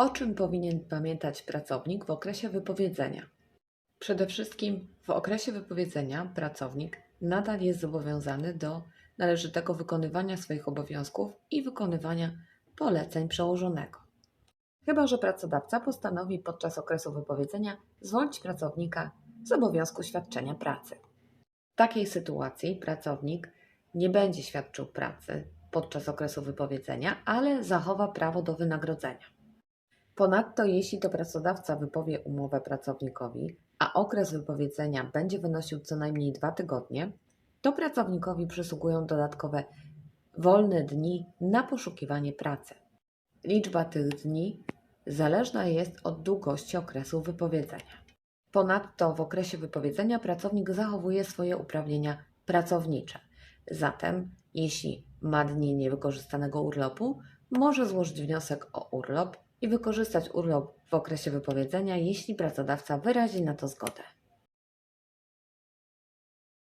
O czym powinien pamiętać pracownik w okresie wypowiedzenia? Przede wszystkim w okresie wypowiedzenia pracownik nadal jest zobowiązany do należytego wykonywania swoich obowiązków i wykonywania poleceń przełożonego. Chyba, że pracodawca postanowi podczas okresu wypowiedzenia zwolnić pracownika z obowiązku świadczenia pracy. W takiej sytuacji pracownik nie będzie świadczył pracy podczas okresu wypowiedzenia, ale zachowa prawo do wynagrodzenia. Ponadto, jeśli to pracodawca wypowie umowę pracownikowi, a okres wypowiedzenia będzie wynosił co najmniej dwa tygodnie, to pracownikowi przysługują dodatkowe wolne dni na poszukiwanie pracy. Liczba tych dni zależna jest od długości okresu wypowiedzenia. Ponadto w okresie wypowiedzenia pracownik zachowuje swoje uprawnienia pracownicze. Zatem, jeśli ma dni niewykorzystanego urlopu, może złożyć wniosek o urlop i wykorzystać urlop w okresie wypowiedzenia, jeśli pracodawca wyrazi na to zgodę.